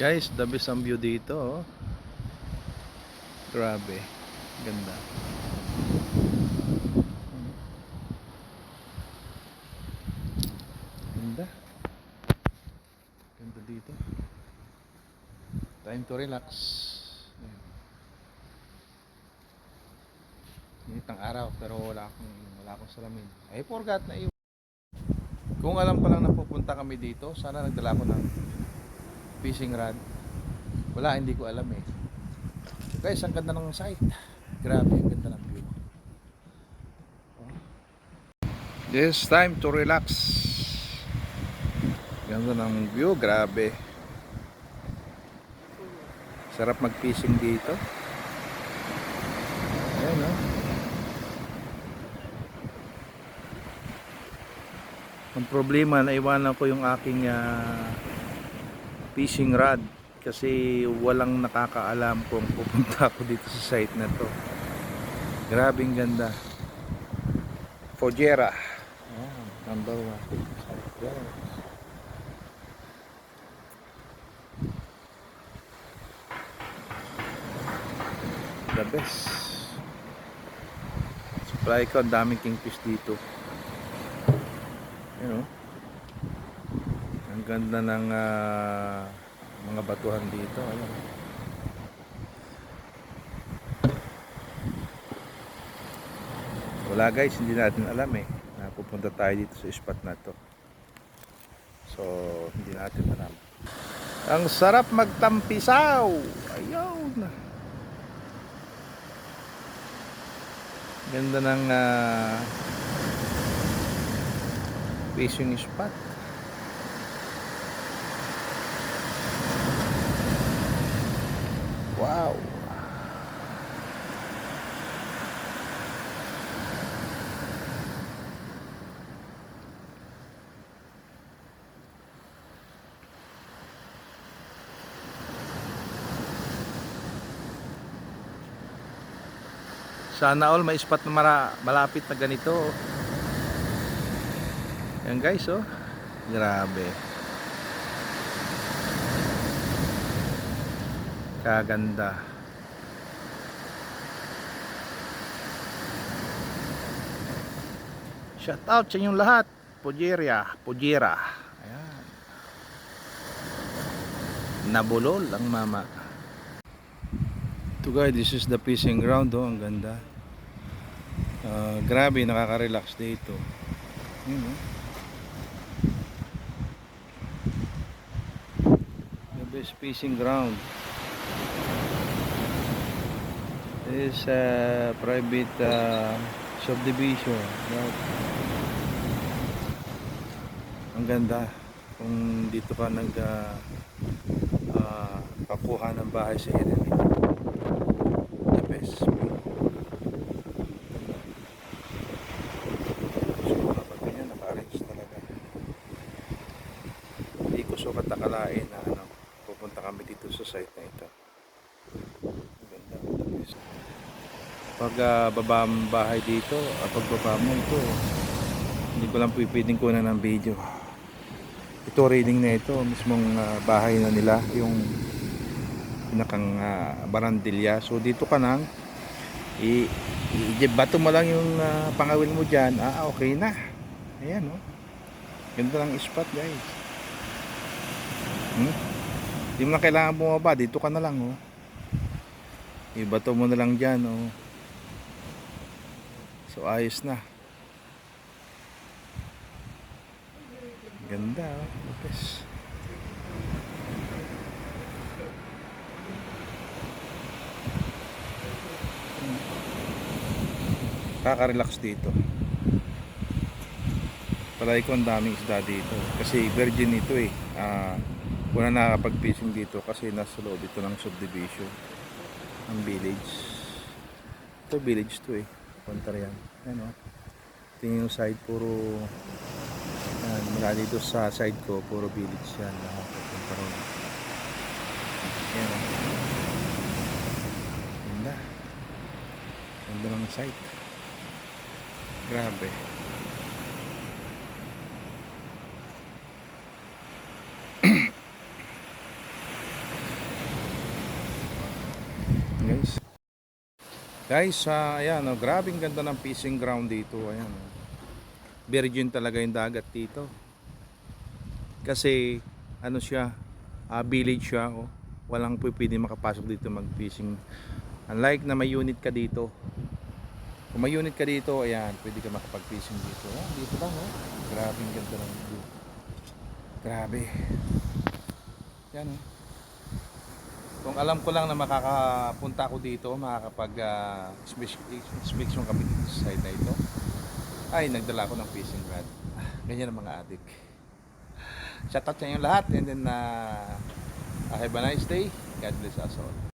Guys, the best ang view dito. Oh. Grabe. Ganda. Ganda. Ganda dito. Time to relax. Init ng araw pero wala akong wala akong salamin. Ay forgot na iyo. Kung alam pa lang na pupunta kami dito, sana nagdala ko ng fishing rod. Wala, hindi ko alam eh. Guys, ang ganda ng site. Grabe, ang ganda ng view. This time to relax. Ganda ng view, grabe. Sarap mag-fishing dito. Ayan oh. Ang problema, naiwanan ko yung aking ah, fishing rod kasi walang nakakaalam kung pupunta ako dito sa site na to. Grabing ganda. Fojera. Oh, number one. The best. Supply ko, ang daming kingfish dito. You know. Ang ganda ng ah, mga batuhan dito. Ayan. Wala guys, hindi natin alam eh. Pupunta tayo dito sa spot na to. So, hindi natin alam. Ang sarap magtampisaw. Ayun. Ganda ng ah, fishing spot. Sana all may spot na mara, malapit na ganito. Yan guys, oh. Grabe. Kaganda. Shout out sa inyong lahat. Pujeria, Pujera. Ayan. Nabulol ang mama. Ito guys, this is the fishing ground oh, ang ganda. Ah, grabe, nakaka-relax dito. Yun, oh. The best fishing ground. This is a private uh, subdivision. Right? Ang ganda. Kung dito ka nag uh, uh, pakuha ng bahay sa area nito. The best. So, kapag ganyan, naka-arrange talaga. Sukat nakalain na ano, pupunta kami dito sa site na ito. Ganda. Pag uh, baba bahay dito, uh, pag mo ito, hindi ko lang pwedeng kunan ng video. Ito reading na ito, mismong ah, bahay na nila, yung pinakang uh, barandilya. So dito ka nang i, i bato mo lang yung ah, pangawil mo diyan. Ah, okay na. Ayan, oh. Ganda lang spot, guys. Hmm? Hindi mo na kailangan bumaba, dito ka na lang, oh. Ibato mo na lang diyan, oh. So ayos na. Ganda, oh. Lupes. Kaka-relax dito. Palagi ko ang daming isda dito. Kasi virgin ito eh. Ah, wala nakakapag-fishing dito kasi nasa loob ito ng subdivision. Ang village. Ito village to eh. Kontra yan. Yan oh. Tingin yung side puro yan, mula dito sa side ko puro village yan. Nakapunta ron. Yan oh. Ganda. Ganda ng site. Grabe. Guys. Guys, ah, ayan, oh, grabing ganda ng fishing ground dito. Ayan. oh. Virgin talaga yung dagat dito. Kasi ano siya, ah, village siya, oh. Walang pwede makapasok dito mag-fishing. Unlike na may unit ka dito. Kung may unit ka dito, ayan, pwede ka makapag-fishing dito. Ayan, dito lang, oh. Grabing ganda ng view. Grabe. Yan, oh. Kung alam ko lang na makakapunta ako dito, makakapag uh, inspection kami dito sa site na ito, ay nagdala ako ng fishing rod. Ah, Ganyan ang mga adik. Shout out sa inyo lahat and then uh, have a nice day. God bless us all.